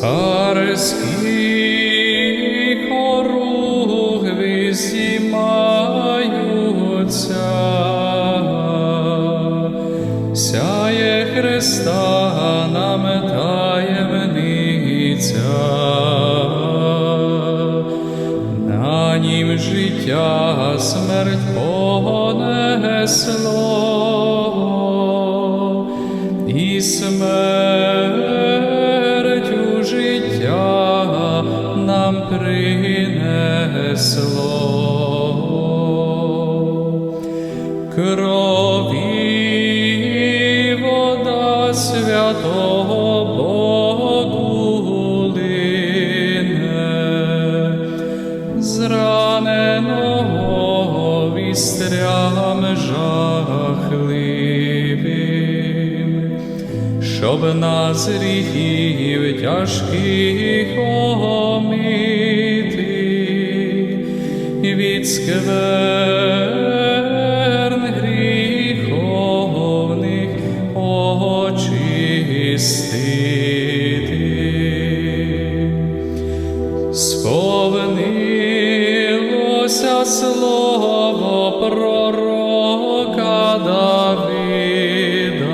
Царські хоругви сяє Христа нам таємниця, на нім життя смерть понесло, і смертю Крові вода святого Богу лине, зраненого вістрям жахливим, щоб нас гріхів тяжких омити, від скверн Давида,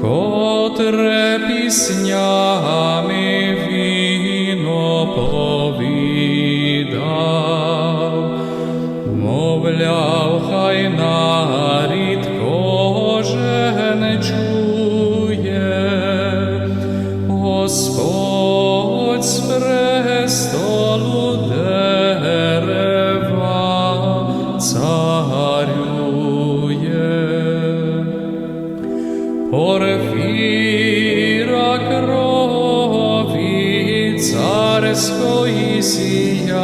котре піснями він оповідав, мовляв, хай нарід Порфіра крові царської сіяє,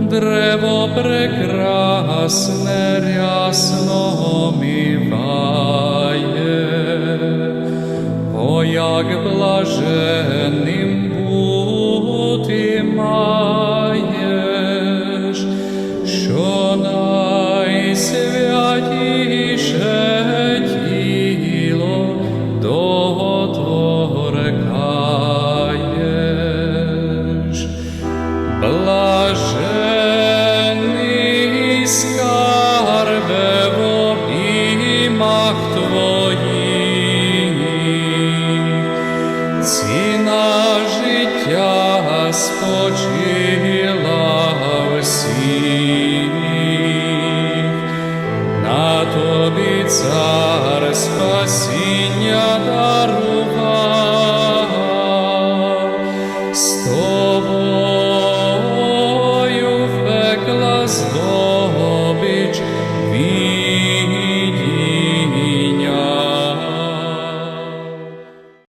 древо прекрасне рясно міває, о, як блаженним бути маєш, Блаженний скарбе в обіймах твоїх, спасіння дарував,